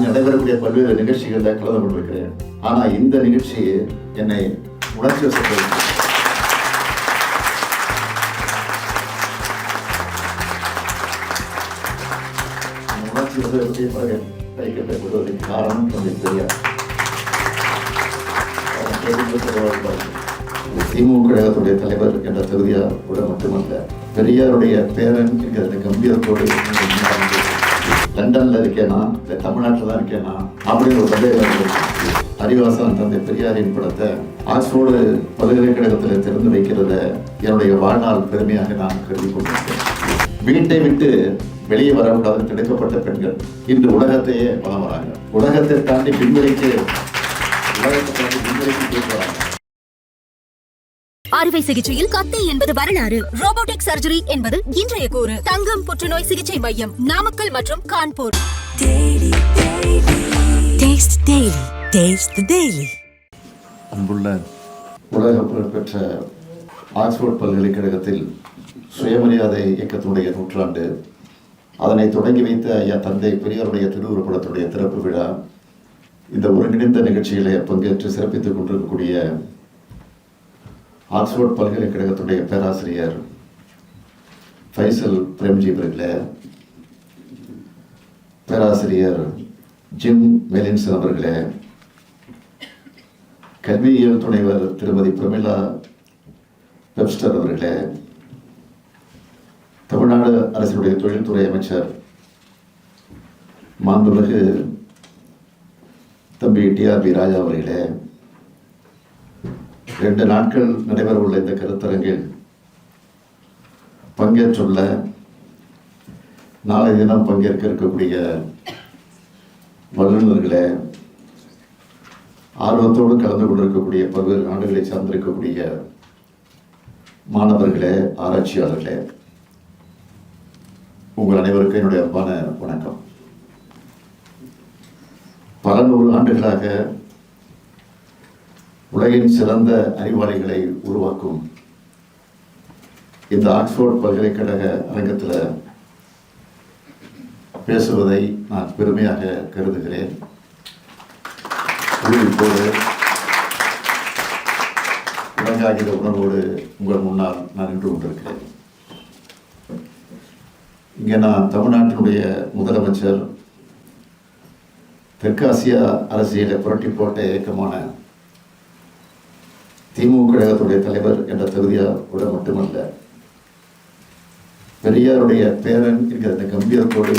நான் நடைபெறக்கூடிய பல்வேறு நிகழ்ச்சிகளில் கலந்து கொண்டிருக்கிறேன். ஆனால் இந்த நிகழ்ச்சி என்னை உணர்ச்சி வசப்படுத்தி உணர்ச்சி வசப்படுத்திய பிறகு கைக்கட்டை காரணம் எனக்கு தெரியாது. திமுக கழகத்துடைய தலைவர் என்ற தகுதியாக கூட மட்டுமல்ல பெரியாருடைய பேரன் என்கிற கம்பீரத்தோடு லண்டன்ல இருக்கேனா? இல்லை தமிழ்நாட்டில் தான் இருக்கேனா? அப்படின்னு ஒரு சந்தேகம் இருந்துச்சு. அறிவாசன் தந்தை பெரியாரின் படத்தை ஆக்ஸ்போர்டு பல்கலைக்கழகத்தில் திறந்து வைக்கிறத என்னுடைய வாழ்நாள் பெருமையாக நான் கருதி கொண்டிருக்கேன் வீட்டை விட்டு வெளியே வரக்கூடாது கிடைக்கப்பட்ட பெண்கள் இன்று உலகத்தையே வளம் வராங்க. உலகத்தை தாண்டி பின்வரைக்கு உலகத்தை தாண்டி பின்வரைக்கு போயிட்டு வராங்க அறுவை சிகிச்சையில் கத்தை என்பது வரலாறு. ரோபோட்டிக் சர்ஜரி என்பது இன்றைய கூறு. தங்கம் புற்றுநோய் சிகிச்சை மையம் நாமக்கல் மற்றும் கான்பூர். அன்புள்ள உலக புகழ்பெற்ற ஆக்ஸ்போர்ட் பல்கலைக்கழகத்தில் சுயமரியாதை இயக்கத்தினுடைய நூற்றாண்டு அதனை தொடங்கி வைத்த ஐயா தந்தை பெரியாருடைய திருவுருப்படத்துடைய திறப்பு விழா இந்த ஒருங்கிணைந்த நிகழ்ச்சிகளை பங்கேற்று சிறப்பித்துக் கொண்டிருக்கக்கூடிய ஆக்ஸ்போர்ட் பல்கலைக்கழகத்துடைய பேராசிரியர் ஃபைசல் பிரேம்ஜி அவர்களே பேராசிரியர் ஜிம் மெலின்சன் அவர்களே கல்வியியல் துணைவர் திருமதி பிரமிளா வெப்ஸ்டர் அவர்களே தமிழ்நாடு அரசினுடைய தொழில்துறை அமைச்சர் மாண்புமிகு தம்பி டிஆர்பி ராஜா அவர்களே ரெண்டு நாட்கள் நடைபெறவுள்ள இந்த கருத்தரங்கில் பங்கேற்றுள்ள நாளை தினம் பங்கேற்க இருக்கக்கூடிய வல்லுநர்களே ஆர்வத்தோடு கலந்து கொண்டிருக்கக்கூடிய பல்வேறு நாடுகளை சார்ந்திருக்கக்கூடிய மாணவர்களே ஆராய்ச்சியாளர்களே உங்கள் அனைவருக்கும் என்னுடைய அன்பான வணக்கம். பல நூறு ஆண்டுகளாக உலகின் சிறந்த அறிவாளிகளை உருவாக்கும் இந்த ஆக்ஸ்போர்ட் பல்கலைக்கழக அரங்கத்தில் பேசுவதை நான் பெருமையாக கருதுகிறேன். இப்போது உலகாகிற உணர்வோடு உங்கள் முன்னால் நான் நின்று கொண்டிருக்கிறேன். இங்கே நான் தமிழ்நாட்டினுடைய முதலமைச்சர் தெற்காசியா அரசியலை புரட்டி போட்ட இயக்கமான திமுக கழகத்துடைய தலைவர் என்ற தகுதியோட மட்டுமல்ல பெரியாருடைய பேரன் என்கிற அந்த கம்பீரத்தோடு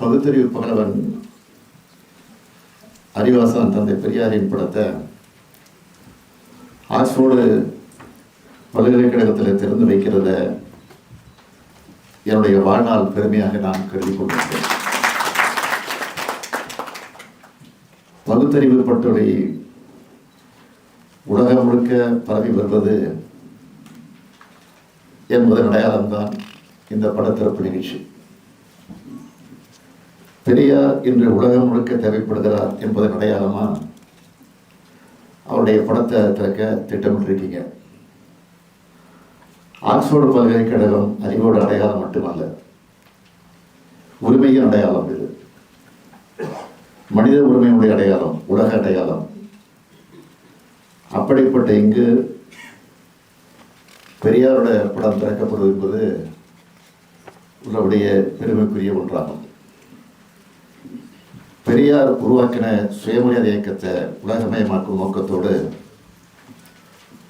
பகுத்தறிவு பகலவன் அறிவாசன் தந்தை பெரியாரின் படத்தை ஆக்ஸ்போர்டு பல்கலைக்கழகத்தில் திறந்து வைக்கிறத என்னுடைய வாழ்நாள் பெருமையாக நான் கருதி கொண்டிருக்கிறேன். பகுத்தறிவு பட்டொலி உலகம் முழுக்க பரவி வருவது என்பதன் அடையாளம்தான் இந்த படத்திறப்பு நிகழ்ச்சி. பெரியார் இன்று உலகம் முழுக்க தேவைப்படுகிறார் என்பதன் அடையாளமா? அவருடைய படத்தை திறக்க திட்டமிட்டிருக்கீங்க. ஆக்ஸ்போர்டு பல்கலைக்கழகம் அறிவோட அடையாளம் மட்டுமல்ல உரிமையின் அடையாளம் இது. மனித உரிமையுடைய அடையாளம் உலக அடையாளம். அப்படிப்பட்ட இங்கு பெரியாரோட படம் திறக்கப்படுவது என்பது உள்ளவுடைய பெருமைக்குரிய ஒன்றாகும். பெரியார் உருவாக்கின சுயமரியாதை இயக்கத்தை உலகமயமாக்கும் நோக்கத்தோடு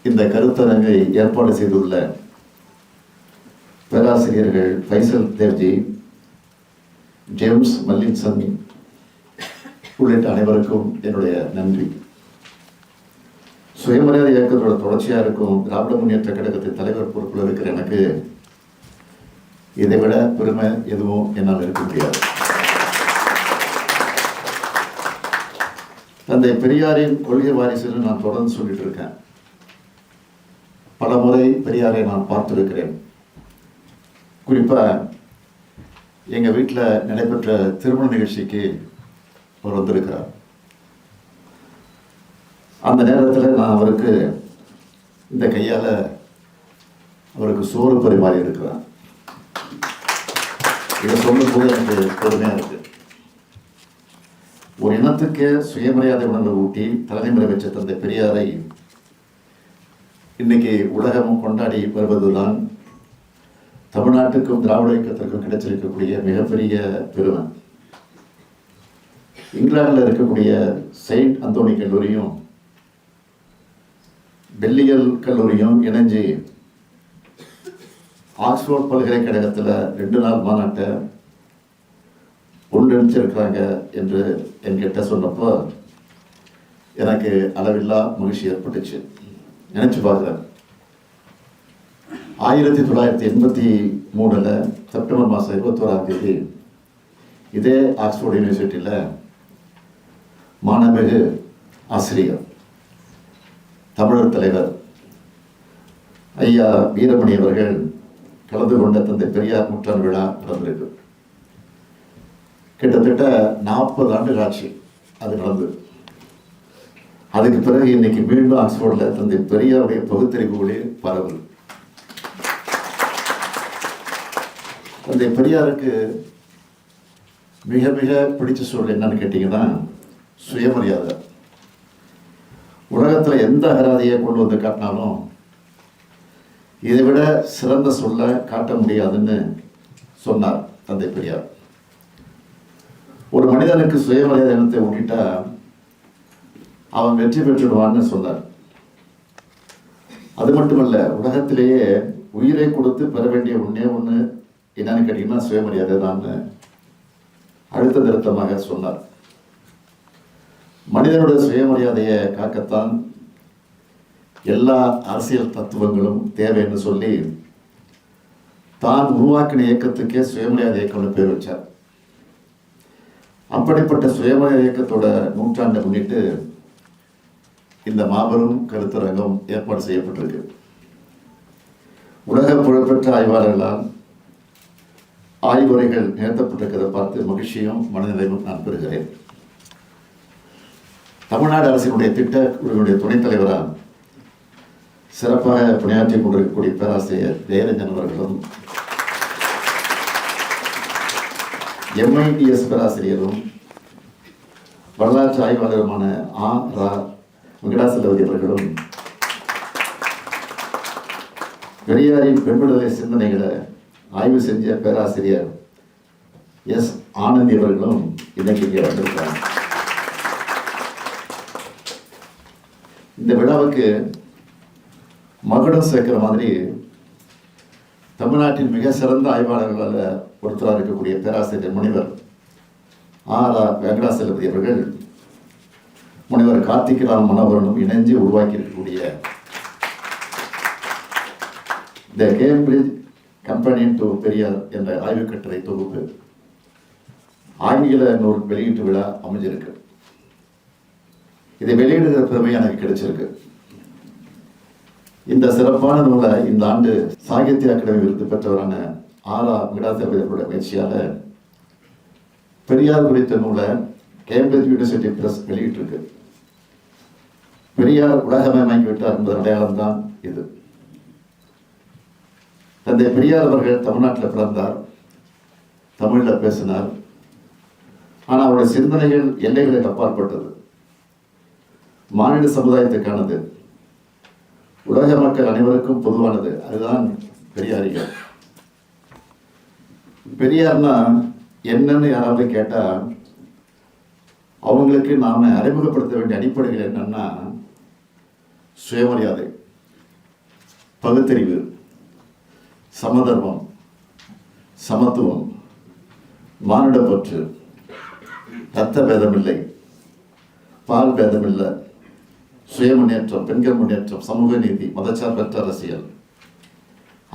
இந்த கருத்தரங்கை ஏற்பாடு செய்துள்ள பேராசிரியர்கள் ஃபைசல் தேவ்ஜி ஜேம்ஸ் மல்லின்சன் உள்ளிட்ட அனைவருக்கும் என்னுடைய நன்றி. சுயமரியாதை இயக்கத்தோட தொடர்ச்சியாக இருக்கும் திராவிட முன்னேற்ற கழகத்தின் தலைவர் பொறுப்பில் இருக்கிற எனக்கு இதை விட பெருமை எதுவும் என்னால் இருக்க முடியாது. தந்தை பெரியாரின் கொள்கை வாரிசுன்னு நான் தொடர்ந்து சொல்லிட்டு இருக்கேன். பல முறை பெரியாரை நான் பார்த்திருக்கிறேன். குறிப்பாக எங்கள் வீட்டில் நடைபெற்ற திருமண நிகழ்ச்சிக்கு அவர் வந்திருக்கிறார். அந்த நேரத்தில் நான் அவருக்கு இந்த கையால் அவருக்கு சோறு பரிமாறி இருக்கிறேன் இதை சொல்லும்போது எனக்கு பெருமையாக இருக்கு. ஒரு இனத்துக்கு சுயமரியாதை உணர்வை ஊட்டி தலைமுறை வச்ச தந்தை பெரியாரை இன்னைக்கு உலகம் கொண்டாடி வருவதுதான் தமிழ்நாட்டுக்கும் திராவிட இயக்கத்திற்கும் கிடைச்சிருக்கக்கூடிய மிகப்பெரிய பெருமை. இங்கிலாந்தில் இருக்கக்கூடிய செயின்ட் அந்தோனி கல்லூரியும் பெல்லியல் கல்லூரியும் இணைஞ்சு ஆக்ஸ்போர்ட் பல்கலைக்கழகத்தில் ரெண்டு நாள் மாநாட்டை ஒன்றிணைச்சிருக்கிறாங்க என்று என்கிட்ட சொன்னப்போ எனக்கு அளவில்லா மகிழ்ச்சி ஏற்பட்டுச்சு. நினைச்சு பார்க்குறேன் ஆயிரத்தி தொள்ளாயிரத்தி எண்பத்தி மூணில் செப்டம்பர் மாதம் இருபத்தோராம் தேதி இதே ஆக்ஸ்போர்ட் யூனிவர்சிட்டியில் மாணமிகு ஆசிரியர் தமிழர் தலைவர் ஐயா வீரமணி அவர்கள் கலந்து கொண்ட தந்தை பெரியார் நூற்றாண்டு விழா நடந்திருக்கு. கிட்டத்தட்ட நாற்பது ஆண்டு ஆட்சி அது நடந்தது அதுக்கு பிறகு இன்னைக்கு மீண்டும் ஆக்ஸ்போர்டில் தந்தை பெரியாருடைய பகுத்தறிவுகளே பரவல் தந்தை பெரியாருக்கு மிக மிக பிடிச்ச சூழல் என்னன்னு கேட்டிங்கன்னா சுயமரியாதை. உலகத்தில் எந்த அகராதியை கொண்டு வந்து காட்டினாலும் இதை விட சிறந்த சொல்ல காட்ட முடியாதுன்னு சொன்னார் தந்தை பெரியார். ஒரு மனிதனுக்கு சுயமரியாதை இனத்தை ஊட்டிட்டா அவன் வெற்றி பெற்றுடுவான்னு சொன்னார். அது மட்டுமல்ல உலகத்திலேயே உயிரை கொடுத்து பெற வேண்டிய ஒன்றே ஒன்று என்னன்னு கேட்டீங்கன்னா சுயமரியாதை தான் அழுத்த திருத்தமாக சொன்னார். மனிதனுடைய சுயமரியாதையை காக்கத்தான் எல்லா அரசியல் தத்துவங்களும் தேவை என்று சொல்லி தான் உருவாக்கின இயக்கத்துக்கே சுயமரியாதை இயக்கம்னு பேர் வச்சார். அப்படிப்பட்ட சுயமரியாதை இயக்கத்தோட நூற்றாண்டை முன்னிட்டு இந்த மாபெரும் கருத்தரங்கம் ஏற்பாடு செய்யப்பட்டிருக்கு. உலக புகழ்பெற்ற ஆய்வாளர்களால் ஆய்வுரைகள் நிகழ்த்தப்பட்டிருக்கிறத பார்த்து மகிழ்ச்சியும் மனநிலையும் நான் பெறுகிறேன். தமிழ்நாடு அரசினுடைய திட்ட குழுவினுடைய துணைத் தலைவராக சிறப்பாக பணியாற்றி கொண்டிருக்கக்கூடிய பேராசிரியர் ஜெயரஞ்சன் அவர்களும் எம்ஐடிஎஸ் பேராசிரியரும் வரலாற்று ஆய்வாளருமான ஆ ரா வெங்கடாசலவதி அவர்களும் பெரியாரின் பெண்விடுதலை சிந்தனைகளை ஆய்வு செஞ்ச பேராசிரியர் எஸ் ஆனந்தி அவர்களும் இன்னைக்கு இங்கே வந்திருக்கிறார். இந்த விழாவுக்கு மகுடம் சேர்க்கிற மாதிரி தமிழ்நாட்டின் மிக சிறந்த ஆய்வாளர்களில் ஒருத்தராக இருக்கக்கூடிய பேராசிரியர் முனிவர் ஆர் ஆர் வெங்கடாசலபதி அவர்கள் முனிவர் கார்த்திகராம் மனோகரனும் இணைஞ்சு உருவாக்கி இருக்கக்கூடிய த கேம்பிரிட்ஜ் கம்பெனியின் டு பெரியார் என்ற ஆய்வுக் கட்டுரை தொகுப்பு ஆங்கில நூல் வெளியீட்டு விழா அமைஞ்சிருக்கு. இதை வெளியிடுகிற பெருமை எனக்கு கிடைச்சிருக்கு. இந்த சிறப்பான நூலை இந்த ஆண்டு சாகித்ய அகாடமி விருது பெற்றவரான ஆரா விடாசபதியோட முயற்சியால பெரியார் குறித்த நூலை கேம்பிரிட்ஜ் யூனிவர்சிட்டி பிரஸ் வெளியிட்டிருக்கு. பெரியார் உலகமயமாக்கி விட்டார் என்பது அடையாளம் தான் இது. தந்தை பெரியார் அவர்கள் தமிழ்நாட்டில் பிறந்தார். தமிழில் பேசினார். ஆனால் அவருடைய சிந்தனைகள் எல்லைகளுக்கு அப்பாற்பட்டது மாநில சமுதாயத்துக்கானது உலக மக்கள் அனைவருக்கும் பொதுவானது. அதுதான் பெரியாரிகள். பெரியார்னா என்னன்னு யாராவது கேட்டா அவங்களுக்கு நாம அறிமுகப்படுத்த வேண்டிய அடிப்படைகள் என்னன்னா சுயமரியாதை பகுத்தறிவு சமதர்மம் சமத்துவம் மானுடப்பற்று ரத்த பேதமில்லை பால் பேதமில்லை சுய முன்னேற்றம் பெண்கள் முன்னேற்றம் சமூக நீதி மதச்சார்பற்ற அரசியல்.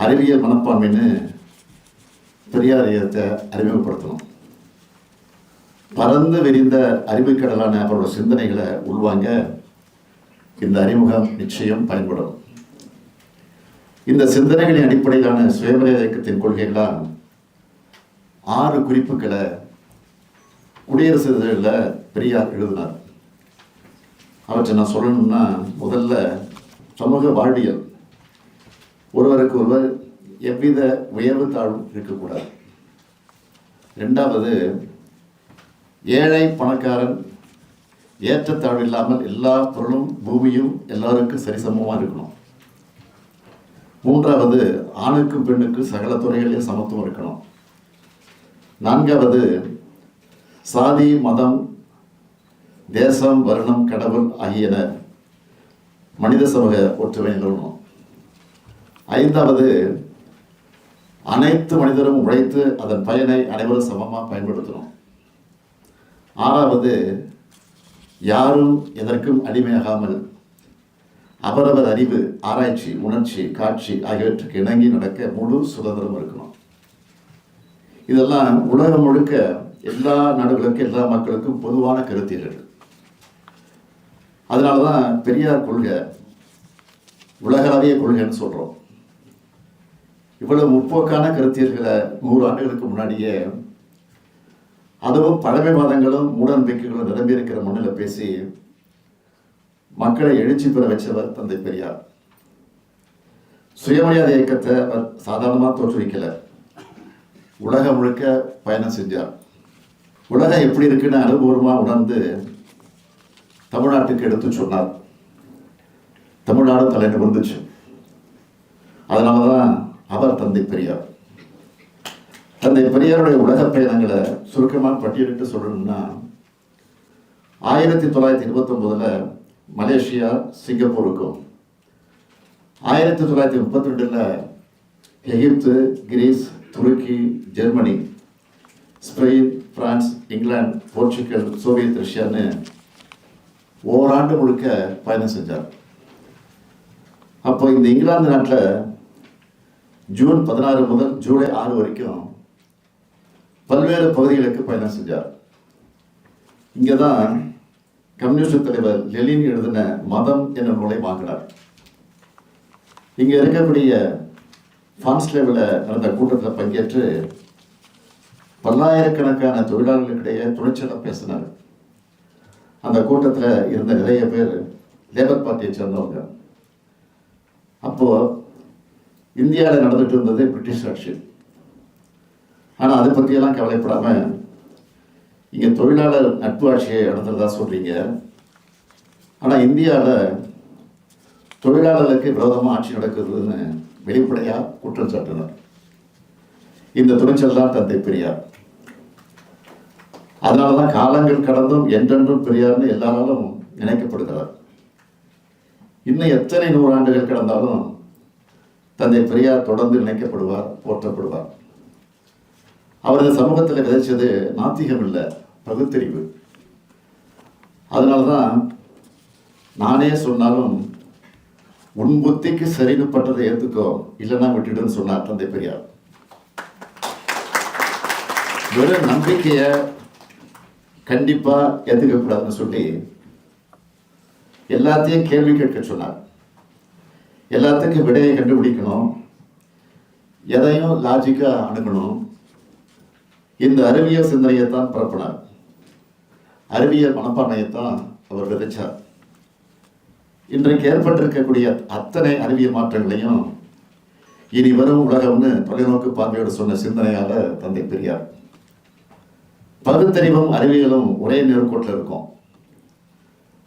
அறிவியல் மனப்பான்மைன்னு பெரியார் இயக்கத்தை அறிமுகப்படுத்தணும். பறந்து விரிந்த அறிவுக்கடலான அவரோட சிந்தனைகளை உள்வாங்க இந்த அறிமுகம் நிச்சயம் பயன்படும். இந்த சிந்தனைகளின் அடிப்படையிலான சுயமரியாதை இயக்கத்தின் கொள்கைகளால் ஆறு குறிப்புகளை குடியரசு பெரியார் எழுதினார். அவற்றை நான் சொல்லணும்னா முதல்ல சமூக வாழ்வியல். ஒருவருக்கு ஒருவர் எவ்வித உயர்வு தாழ்வும் இருக்கக்கூடாது. ரெண்டாவது ஏழை பணக்காரன் ஏற்றத்தாழ்வு இல்லாமல் எல்லா பொருளும் பூமியும் எல்லாருக்கும் சரிசமமாக இருக்கணும். மூன்றாவது ஆணுக்கும் பெண்ணுக்கும் சகல துறைகளிலும் சமத்துவம் இருக்கணும். நான்காவது சாதி மதம் தேசம் வருணம் கடவுள் ஆகியன மனித சமூக ஒற்றுமை நிறுவனம் ஐந்தாவது அனைத்து மனிதரும் உழைத்து அதன் பயனை அனைவரும் சமமாக பயன்படுத்தணும். ஆறாவது யாரும் எதற்கும் அடிமையாகாமல் அவரவர் அறிவு ஆராய்ச்சி உணர்ச்சி காட்சி ஆகியவற்றுக்கு இணங்கி நடக்க முழு சுதந்திரம் இருக்கணும். இதெல்லாம் உலகம் முழுக்க எல்லா நாடுகளுக்கும் எல்லா மக்களுக்கும் பொதுவான கருத்தியல்கள் அதனால தான் பெரியார் கொள்கை உலகளாவிய கொள்கைன்னு சொல்கிறோம் இவ்வளவு முற்போக்கான கருத்தியர்களை நூறு ஆண்டுகளுக்கு முன்னாடியே அதுவும் பழமைவாதங்களும் மூட மூடநம்பிக்கைகளும் நிரம்பியிருக்கிற மண்ணில் பேசி மக்களை எழுச்சி பெற வச்சவர் தந்தை பெரியார். சுயமரியாதை இயக்கத்தை அவர் சாதாரணமாக தோற்றுவிக்கல. உலகம் முழுக்க பயணம் செஞ்சார். உலகம் எப்படி இருக்குன்னு அனுபவமாக உணர்ந்து தமிழ்நாட்டுக்கு எடுத்து சொன்னார் தமிழ்நாடு தலை நிமிர்ந்துச்சு. அதனால தான் அவர் தந்தை பெரியார். தந்தை பெரியாருடைய உலக பயணங்களை சுருக்கமாக பட்டியலிட்டு சொல்லணும்னா ஆயிரத்தி தொள்ளாயிரத்தி இருபத்தொம்போதில் மலேசியா சிங்கப்பூருக்கும் ஆயிரத்தி தொள்ளாயிரத்தி முப்பத்தி ரெண்டில் Egypt Greece Turkey Germany Spain France England Portugal Soviet ரஷ்யான்னு ஓராண்டு முழுக்க பயணம் செஞ்சார். அப்போ இந்த இங்கிலாந்து நாட்டில் ஜூன் பதினாறு முதல் ஜூலை ஆறு வரைக்கும் பல்வேறு பகுதிகளுக்கு பயணம் செஞ்சார். இங்கே தான் கம்யூனிஸ்ட் தலைவர் லெலின் எழுதின மதம் என்ற நூலை வாங்கினார். இங்கே இருக்கக்கூடிய ஃபான்ஸ்லேவில் நடந்த கூட்டத்தில் பங்கேற்று பல்லாயிரக்கணக்கான தொழிலாளர்களுக்கிடையே துணிச்சலாக பேசினார். அந்த கூட்டத்தில் இருந்த நிறைய பேர் லேபர் பார்ட்டியை சேர்ந்தவங்க. அப்போது இந்தியாவில் நடந்துட்டு இருந்தது பிரிட்டிஷ் ஆட்சி. ஆனால் அதை பற்றியெல்லாம் கவலைப்படாமல் இங்கே தொழிலாளர் நட்பு ஆட்சியை நடந்ததாக சொல்கிறீங்க ஆனால் இந்தியாவில் தொழிலாளர்களுக்கு விரோதமாக ஆட்சி நடக்குதுன்னு வெளிப்படையாக குற்றம் சாட்டினார் இந்த துணிச்சல் தான் தந்தை பெரியார். அதனால தான் காலங்கள் கடந்தும் என்றென்றும் பெரியார்னு எல்லாராலும் நினைக்கப்படுகிறார். இன்னும் எத்தனை நூறாண்டுகள் கடந்தாலும் தந்தை பெரியார் தொடர்ந்து நினைக்கப்படுவார் போற்றப்படுவார். அவர் சமூகத்தில் விதைச்சது நாத்திகம் இல்லை பகுத்தறிவு. அதனால தான் நானே சொன்னாலும் உன் புத்திக்கு சரின்னு பட்டதை ஏற்றுக்கோ இல்லைன்னா விட்டுடுன்னு சொன்னார் தந்தை பெரியார். வெறும் நம்பிக்கையை கண்டிப்பாக ஏற்றுக்கக்கூடாதுன்னு சொல்லி எல்லாத்தையும் கேள்வி கேட்க சொன்னார். எல்லாத்துக்கும் விடையை கண்டுபிடிக்கணும். எதையும் லாஜிக்காக அணுகணும். இந்த அறிவியல் சிந்தனையை தான் பரப்பினார். அறிவியல் மனப்பான்மையை தான் அவர் விதைச்சார். இன்றைக்கு ஏற்பட்டிருக்கக்கூடிய அத்தனை அறிவியல் மாற்றங்களையும் இனி வரும் உலகம்னு தொலைநோக்கு பார்வையோடு சொன்ன சிந்தனையால தந்தை பெரியார். பகுத்தறிவும் அறிவியலும் ஒரே நேர்கோட்டில் இருக்கும்.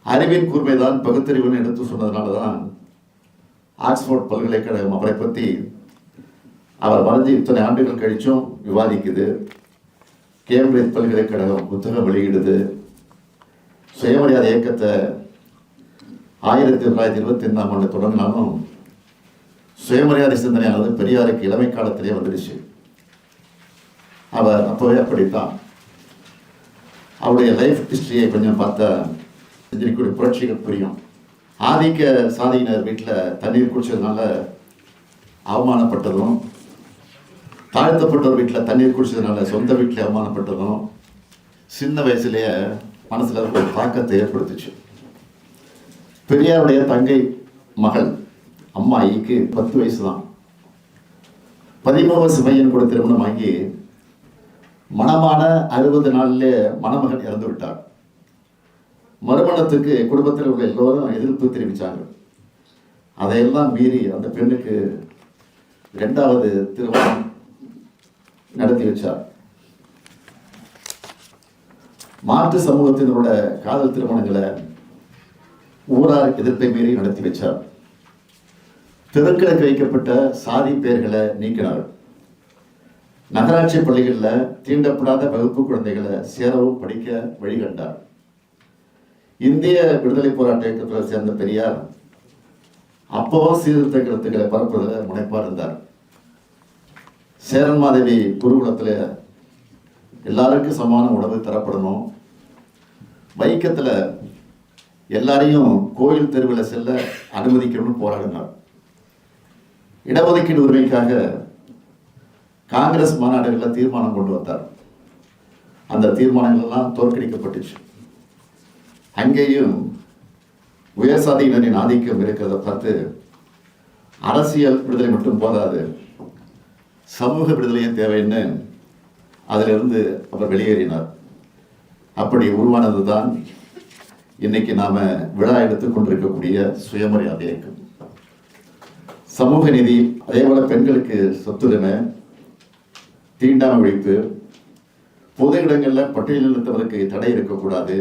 அறிவின் கூர்மைதான் பகுத்தறிவுன்னு எடுத்து சொன்னதுனால தான் ஆக்ஸ்போர்ட் பல்கலைக்கழகம் அவரை பற்றி அவர் வரைஞ்சி இத்தனை ஆண்டுகள் கழிச்சும் விவாதிக்குது. கேம்பிரிட்ஜ் பல்கலைக்கழகம் புத்தகம் வெளியிடுது. சுயமரியாதை இயக்கத்தை ஆயிரத்தி தொள்ளாயிரத்தி இருபத்தி ஐந்தாம் ஆண்டு தொடங்கினாலும் சுயமரியாதை சிந்தனையானது பெரியாருக்கு இளமை காலத்திலே வந்துடுச்சு. அவர் அப்போவே அப்படித்தான். அவருடைய லைஃப் ஹிஸ்ட்ரியை கொஞ்சம் பார்த்தா செஞ்சிருக்கக்கூடிய புரட்சிகள் புரியும். ஆதிக்க சாதியினர் வீட்டில் தண்ணீர் குடிச்சதுனால அவமானப்பட்டதும் தாழ்த்தப்பட்டவர் வீட்டில் தண்ணீர் குடிச்சதுனால சொந்த வீட்டில் அவமானப்பட்டதும் சின்ன வயசுலேயே மனசில் ஒரு தாக்கத்தை ஏற்படுத்துச்சு. பெரியாருடைய தங்கை மகள் அம்மாயிக்கு பத்து வயசு தான் பதிமூணு வயசு பையன் கூட திருமணம் ஆகி மணமான அறுபது நாளிலே மணமகன் இறந்து விட்டார் மறுமணத்துக்கு குடும்பத்தில் உள்ள எல்லோரும் எதிர்ப்பு தெரிவித்தாங்க அதையெல்லாம் மீறி அந்த பெண்ணுக்கு ரெண்டாவது திருமணம் நடத்தி வச்சார். மாற்று சமூகத்தினரோட காதல் திருமணங்களை ஊரார் எதிர்ப்பை மீறி நடத்தி வச்சார். தெருக்கிழக்கு வைக்கப்பட்ட சாதி பெயர்களை நீக்கினார்கள். நகராட்சி பள்ளிகளில் தீண்டப்படாத வகுப்பு குழந்தைகளை சேரவும் படிக்க வழிகண்டார் இந்திய விடுதலை போராட்ட இயக்கத்தில் சேர்ந்த பெரியார் அப்பவும் சீர்திருத்த கருத்துக்களை பரப்புவதில் முனைப்பாக இருந்தார். சேரன் மாதேவி குருகுலத்தில் எல்லாருக்கும் சமான உணவு தரப்படணும். வைக்கத்தில் எல்லாரையும் கோயில் தெருவில் செல்ல அனுமதிக்கணும்னு போராடினார். இடஒதுக்கீடு உரிமைக்காக காங்கிரஸ் மாநாடுகளில் தீர்மானம் கொண்டு வந்தார். அந்த தீர்மானங்கள்லாம் தோற்கடிக்கப்பட்டுச்சு. அங்கேயும் உயர் சாதியினரின் ஆதிக்கம் இருக்கிறத பார்த்து அரசியல் விடுதலை மட்டும் போதாது சமூக விடுதலையும் தேவைன்னு அதிலிருந்து அவர் வெளியேறினார். அப்படி உருவானது தான் இன்னைக்கு நாம விழா எடுத்துக் கொண்டிருக்கக்கூடிய சுயமரியாதை இயக்கம். சமூக நீதி அதே போல பெண்களுக்கு சொத்துரிமை தீண்டாமை ஒழிப்பு பொது இடங்களில் பட்டியலினத்தவருக்கு தடை இருக்கக்கூடாது.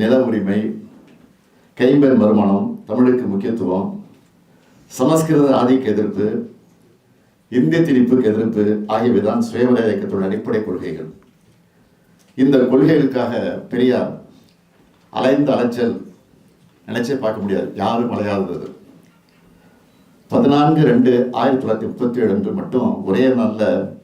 நில உரிமை கைம்பெண் வருமானம் தமிழுக்கு முக்கியத்துவம் சமஸ்கிருத ஆதிக்க எதிர்ப்பு இந்திய திணிப்புக்கு எதிர்ப்பு ஆகியவைதான் சுயமரியாதை இயக்கத்தோட அடிப்படை கொள்கைகள். இந்த கொள்கைகளுக்காக பெரியார் அலைந்த அலைச்சல் நினைச்சே பார்க்க முடியாது. யாரும் அலையாதது. பதினான்கு ரெண்டு ஆயிரத்தி தொள்ளாயிரத்தி முப்பத்தி ஏழு அன்று மட்டும் ஒரே நாளில்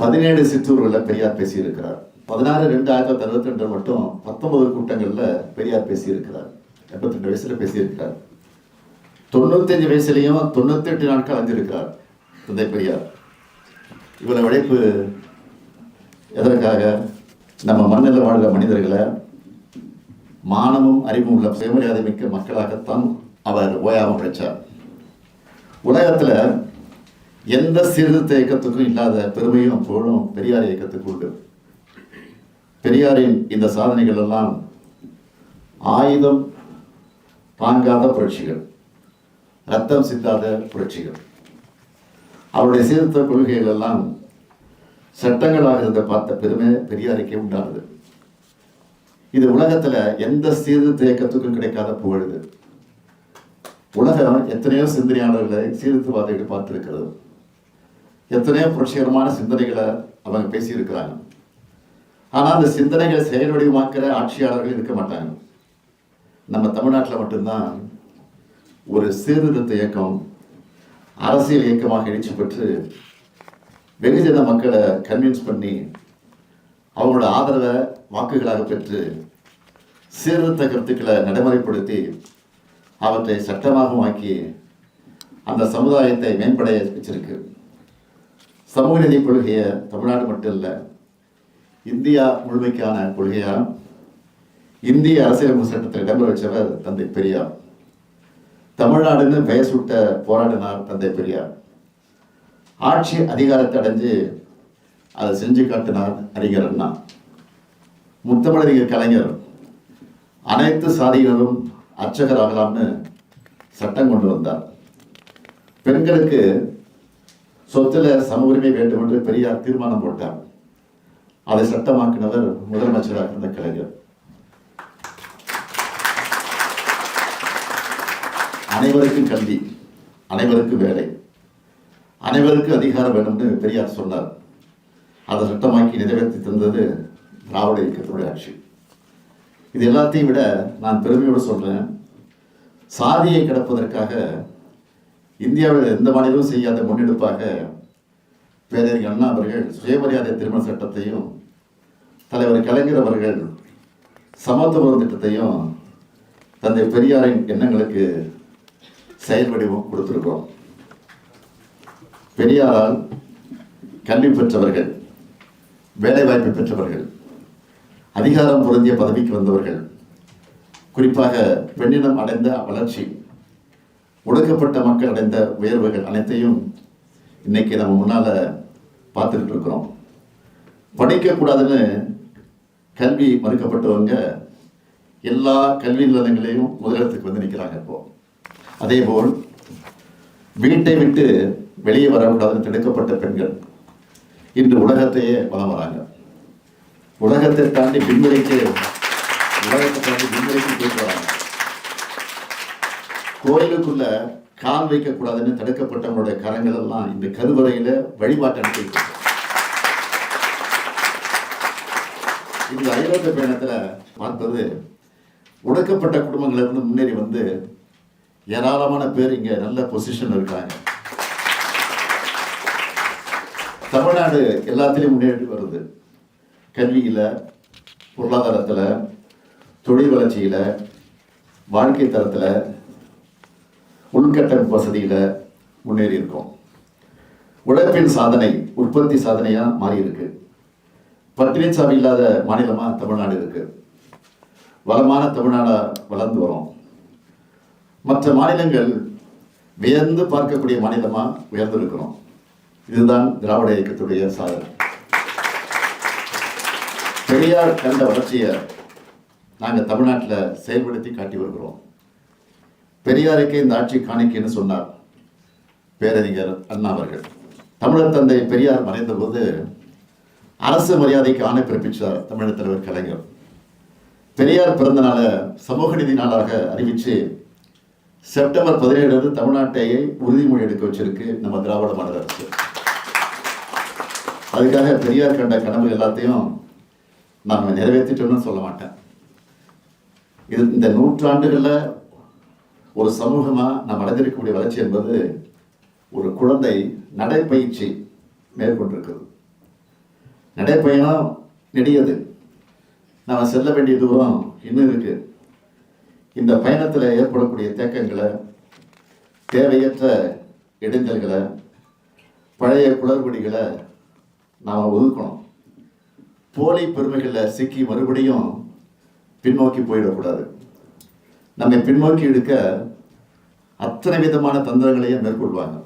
பதினேழு சிற்றூர்களில் பெரியார் பேசியிருக்கிறார். பதினாறு ரெண்டு ஆயிரத்தி தொள்ளாயிரத்தி அறுபத்தி ரெண்டு மட்டும் பத்தொன்பது கூட்டங்களில் பெரியார் பேசியிருக்கிறார். எண்பத்தி ரெண்டு வயசில் பேசியிருக்கிறார். தொண்ணூத்தஞ்சு வயசுலையும் தொண்ணூத்தெட்டு நாட்கள் அலைஞ்சிருக்கிறார் தந்தை பெரியார். இவ்வளவு உழைப்பு எதற்காக? நம்ம மண்ணில் வாழ்கிற மனிதர்களை மானமும் அறிவும் உள்ள சுயமரியாதை மிக்க மக்களாகத்தான் அவர் ஓயாமல் உழைச்சார். உலகத்தில் எந்த சீர்திருத்த இயக்கத்துக்கும் இல்லாத பெருமையும் புகழும் பெரியார் இயக்கத்துக்கு உண்டு. பெரியாரின் இந்த சாதனைகள் எல்லாம் ஆயுதம் தாங்காத புரட்சிகள் ரத்தம் சிந்தாத புரட்சிகள். அவருடைய சீர்திருத்த கொள்கைகள் எல்லாம் சட்டங்களாக இருந்த பார்த்த பெருமை பெரியாருக்கே உண்டானது. இது உலகத்துல எந்த சீர்திருத்த இயக்கத்துக்கும் கிடைக்காத புகழ் உலகம் எத்தனையோ சிந்தனையாளர்களை சீர்திருத்தவாதிகள் பார்த்திருக்கிறது. எத்தனையோ புரட்சிகரமான சிந்தனைகளை அவங்க பேசியிருக்கிறாங்க. ஆனால் அந்த சிந்தனைகளை செயல் வடிவமாக்கிற ஆட்சியாளர்கள் இருக்க மாட்டாங்க. நம்ம தமிழ்நாட்டில் மட்டும்தான் ஒரு சீர்திருத்த இயக்கம் அரசியல் இயக்கமாக எழுச்சி பெற்று வெகுஜன மக்களை கன்வின்ஸ் பண்ணி அவங்களோட ஆதரவை வாக்குகளாக பெற்று சீர்திருத்த கருத்துக்களை நடைமுறைப்படுத்தி அவற்றை சட்டமாகவும் ஆக்கி அந்த சமுதாயத்தை மேம்படைய வச்சிருக்கு. சமூக நீதி கொள்கையை தமிழ்நாடு மட்டும் இல்லை இந்தியா முழுமைக்கான கொள்கையாக இந்திய அரசியலமைப்பு சட்டத்தில் இடம்பெற வச்சவர் தந்தை பெரியார். தமிழ்நாடுன்னு பெயர் சுட்ட போராடினார் தந்தை பெரியார். ஆட்சி அதிகாரத்தை அடைஞ்சு அதை செஞ்சு காட்டினார் அறிஞர் அண்ணா. முத்தமிழறிஞர் கலைஞர் அனைத்து சாதியினரும் அர்ச்சகராகலாம்னு சட்டம் கொண்டு வந்தார். பெண்களுக்கு சொத்துல சம உரிமை வேண்டும் என்று பெரியார் தீர்மானம் போட்டார். அதை சட்டமாக்கினவர் முதலமைச்சராக இருந்த கலைஞர். அனைவருக்கும் கல்வி அனைவருக்கும் வேலை அனைவருக்கும் அதிகாரம் வேணும்னு பெரியார் சொன்னார். அதை சட்டமாக்கி நிறைவேற்றி தந்தது திராவிட இயக்கத்தினுடைய ஆட்சி. இது எல்லாத்தையும் விட நான் பெருமையோடு சொல்றேன் சாதியை கிடப்பதற்காக இந்தியாவில் எந்த மாநிலமும் செய்யாத முன்னெடுப்பாக பேரறிஞர் அண்ணா அவர்கள் சுயமரியாதை திருமண சட்டத்தையும் தலைவர் கலைஞர் அவர்கள் சமத்துவ திட்டத்தையும் தந்தை பெரியாரின் எண்ணங்களுக்கு செயல் கொடுத்துருக்கோம் பெரியாரால் கல்வி பெற்றவர்கள் வேலைவாய்ப்பு பெற்றவர்கள் அதிகாரம் பொருந்திய பதவிக்கு வந்தவர்கள் குறிப்பாக பெண்ணினம் அடைந்த வளர்ச்சி ஒடுக்கப்பட்ட மக்கள் அடைந்த உயர்வுகள் அனைத்தையும் இன்னைக்கு நம்ம முன்னால பார்த்துக்கிட்டு இருக்கிறோம். படிக்கக்கூடாதுன்னு கல்வி மறுக்கப்பட்டவங்க எல்லா கல்வி நிலையங்களையும் முதலிடத்துக்கு வந்து நிற்கிறாங்க இப்போ. அதேபோல் வீட்டை விட்டு வெளியே வரக்கூடாதுன்னு தடுக்கப்பட்ட பெண்கள் இன்று உலகத்தையே வலம் வராங்க. உலகத்தை தாண்டி விண்வெளிக்கு உலகத்தை தாண்டி விண்வெளிக்கு போயிட்டு வராங்க. கோயிலுக்குள்ள கால் வைக்கக்கூடாதுன்னு தடுக்கப்பட்டவங்களுடைய கரங்கள் எல்லாம் இந்த கருவறையில வழிபாட்டு இந்த ஐரோப்பிய பயணத்துல பார்த்தது உடக்கப்பட்ட குடும்பங்கள்ல இருந்து முன்னேறி வந்து ஏராளமான பேர் இங்க நல்ல பொசிஷன் இருக்காங்க. தமிழ்நாடு எல்லாத்திலையும் முன்னேறி வருது. கல்வியில பொருளாதாரத்துல தொழில் வளர்ச்சியில வாழ்க்கை தரத்துல உள்கட்டமைப்பு வசதியில் முன்னேறி இருக்கோம் உழைப்பின் சாதனை உற்பத்தி சாதனையாக மாறி இருக்கு பட்டினிச்சாமி இல்லாத மாநிலமாக தமிழ்நாடு இருக்கு. வளமான தமிழ்நாடாக வளர்ந்து வரும். மற்ற மாநிலங்கள் வியந்து பார்க்கக்கூடிய மாநிலமாக உயர்ந்திருக்கிறோம் இதுதான் திராவிட இயக்கத்துடைய சாதனை. பெரியார் கண்ட வளர்ச்சியை நாங்கள் தமிழ்நாட்டில் செயல்படுத்தி காட்டி வருகிறோம். பெரியாருக்கே இந்த ஆட்சி காணிக்கைன்னு சொன்னார் பேரறிஞர் அண்ணா அவர்கள். தமிழர் தந்தை பெரியார் மறைந்தபோது அரசு மரியாதைக்கு ஆணை பிறப்பிச்சார் தமிழர் தலைவர் கலைஞர். பெரியார் பிறந்த நாளை சமூக நீதி நாளாக அறிவித்து செப்டம்பர் பதினேழு தமிழ்நாட்டையே உறுதிமொழி எடுக்க வச்சிருக்கு நம்ம திராவிட மாநில அரசு. அதுக்காக பெரியார் கண்ட கனவு எல்லாத்தையும் நாம நிறைவேற்றிட்டோம்னு சொல்ல மாட்டேன். இது இந்த நூற்றாண்டுகளில் ஒரு சமூகமாக நாம் அடைஞ்சிருக்கக்கூடிய வளர்ச்சி என்பது ஒரு குழந்தை நடைப்பயிற்சி மேற்கொண்டிருக்கிறது. நடைப்பயணம் நெடியது. நாம் செல்ல வேண்டிய தூரம் இன்னும் இருக்கு. இந்த பயணத்தில் ஏற்படக்கூடிய தேக்கங்களை தேவையற்ற இடைஞ்சல்களை பழைய குளறுபடிகளை நாம் ஒதுக்கணும். போலி பெருமைகளில் சிக்கி மறுபடியும் பின்னோக்கி போயிடக்கூடாது. நம்மை பின்னோக்கி எடுக்க அத்தனை விதமான தந்திரங்களையும் மேற்கொள்வாங்க.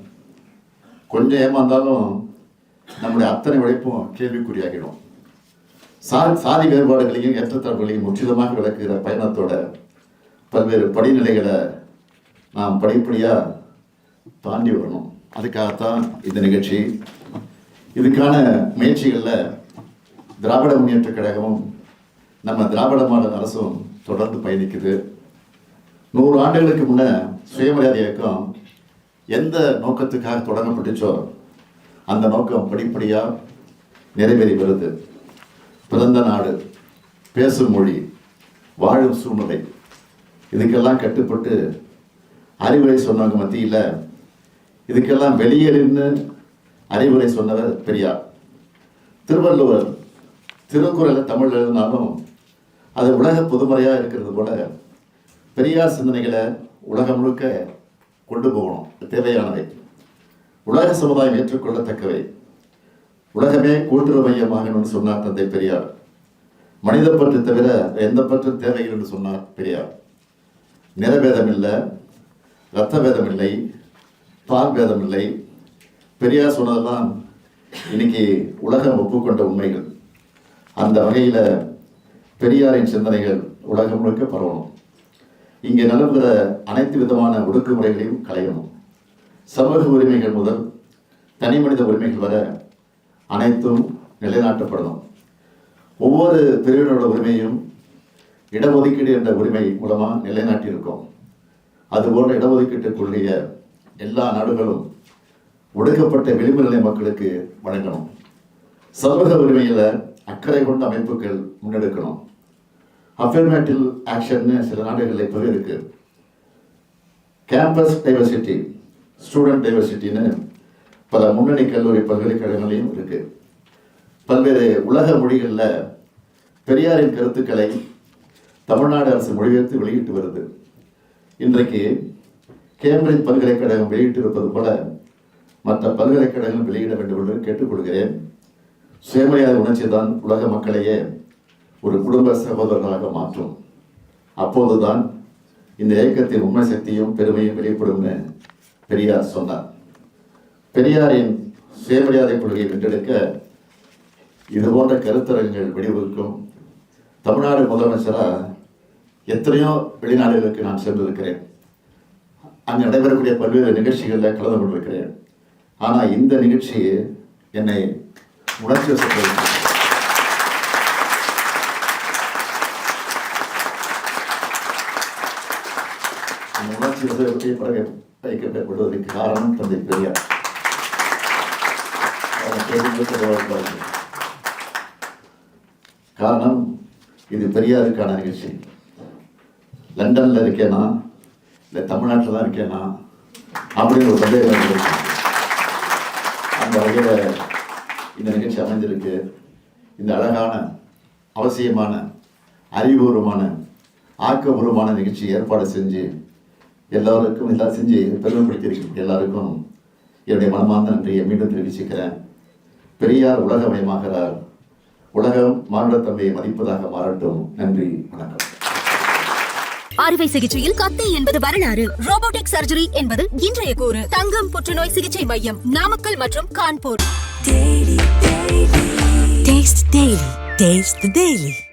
கொஞ்சம் ஏமாந்தாலும் நம்முடைய அத்தனை உழைப்பும் கேள்விக்குறியாகிடும். சா சாதி வேறுபாடுகளையும் ஏற்றத்தாழ்வுகளையும் முற்றிலுமாக விளக்குகிற பயணத்தோட பல்வேறு படிநிலைகளை நாம் படிப்படியாக தாண்டி வரணும். அதுக்காகத்தான் இந்த நிகழ்ச்சி. இதுக்கான முயற்சிகளில் திராவிட முன்னேற்ற கழகமும் நம்ம திராவிட மாடல் அரசும் தொடர்ந்து பயணிக்குது. நூறு ஆண்டுகளுக்கு முன்னே சுயமரியாதை இயக்கம் எந்த நோக்கத்துக்காக தொடங்கப்பட்டுச்சோ அந்த நோக்கம் படிப்படியாக நிறைவேறி வருது. பிறந்த நாடு பேசும் மொழி வாழும் சூழ்நிலை இதுக்கெல்லாம் கட்டுப்பட்டு அறிவுரை சொன்னவங்க மத்தியில் இதுக்கெல்லாம் வெளியே நின்று அறிவுரை சொன்னவர் பெரியார். திருவள்ளுவர் திருக்குறளை தமிழ் எழுதினாலும் அது உலக பொதுமறையாக இருக்கிறது போல பெரியார் சிந்தனைகளை உலகம் முழுக்க கொண்டு போகணும். தேவையானவை உலக சமுதாயம் ஏற்றுக்கொள்ளத்தக்கவை. உலகமே கூட்டுறவு மையமாகணும்னு சொன்னார் தந்தை பெரியார். மனித பற்று தவிர எந்த பற்றும் தேவைகள் என்று சொன்னார் பெரியார். நிறபேதம் இல்லை இரத்த பேதம் இல்லை பால் பேதம் இல்லை. பெரியார் சொன்னதெல்லாம் இன்னைக்கு உலகம் ஒப்புக்கொண்ட உண்மைகள். அந்த வகையில் பெரியாரின் சிந்தனைகள் உலகம் முழுக்க பரவணும். இங்கே நிலவுகிற அனைத்து விதமான ஒடுக்குமுறைகளையும் களையணும். சமூக உரிமைகள் முதல் தனி மனித உரிமைகள் வர அனைத்தும் நிலைநாட்டப்படணும். ஒவ்வொரு பிரிவினரோட உரிமையும் இடஒதுக்கீடு என்ற உரிமை மூலமாக நிலைநாட்டியிருக்கோம். அதுபோன்ற இடஒதுக்கீட்டு எல்லா நாடுகளும் ஒடுக்கப்பட்ட விளிம்பு நிலை மக்களுக்கு வழங்கணும். சமூக உரிமையில் அக்கறை கொண்ட அமைப்புகள் முன்னெடுக்கணும். அஃபர்மேட்டிவ் ஆக்ஷன்னு சில நாடுகளில் இப்போவே இருக்கு. கேம்பஸ் டைவர்சிட்டி ஸ்டூடெண்ட் டைவர்சிட்டின்னு பல முன்னணி கல்லூரி பல்கலைக்கழகங்களையும் இருக்கு. பல்வேறு உலக மொழிகளில் பெரியாரின் கருத்துக்களை தமிழ்நாடு அரசு மொழிபெயர்த்து வெளியிட்டு வருது. இன்றைக்கு கேம்பிரிட்ஜ் பல்கலைக்கழகம் வெளியிட்டிருப்பது போல மற்ற பல்கலைக்கழகங்கள் வெளியிட வேண்டும் என்று கேட்டுக்கொள்கிறேன். சுயமரியாதை உணர்ச்சி தான் உலக மக்களையே ஒரு குடும்ப சகோதரனாக மாற்றும். அப்போதுதான் இந்த இயக்கத்தின் உண்மை சக்தியும் பெருமையும் வெளிப்படும்னு பெரியார் சொன்னார். பெரியாரின் சுயமரியாதை கொள்கையை வென்றெடுக்க இது போன்ற கருத்தரங்கள் வெடிவிருக்கும் தமிழ்நாடு முதலமைச்சராக எத்தனையோ வெளிநாடுகளுக்கு நான் சென்றிருக்கிறேன். அங்கு நடைபெறக்கூடிய பல்வேறு நிகழ்ச்சிகளில் கலந்து கொண்டிருக்கிறேன். ஆனால் இந்த நிகழ்ச்சி என்னை உணர்ச்சி வசப்படுத்தி அந்த உணர்ச்சி வசப்பட்டு வைக்கப்படுவதற்கு காரணம் தந்தை பெரியார். காரணம் இது பெரியாருக்கான நிகழ்ச்சி. லண்டன்ல இருக்கேனா? இல்லை தமிழ்நாட்டில் தான் இருக்கேனா? அப்படின்னு ஒரு சந்தேகம் அந்த வகையில் இந்த நிகழ்ச்சி அமைஞ்சிருக்கு இந்த அழகான அவசியமான அறிவுபூர்வமான ஆக்கபூர்வமான நிகழ்ச்சி ஏற்பாடு செஞ்சு எல்லாருக்கும் எல்லாம் செஞ்சு பெருமைப்படுத்தி எல்லாருக்கும். என்னுடைய மனமார்ந்த நன்றியை மீண்டும் தெரிவிச்சுக்கிறேன். பெரியார் உலகமயமாகிறார். உலகம் மானுட தன்மையை மதிப்பதாக மாறட்டும். நன்றி வணக்கம். அறுவை சிகிச்சையில் கத்தி என்பது வரலாறு. ரோபோட்டிக் சர்ஜரி என்பது இன்றைய கூறு. தங்கம் புற்றுநோய் சிகிச்சை மையம் நாமக்கல் மற்றும் கான்பூர். Taste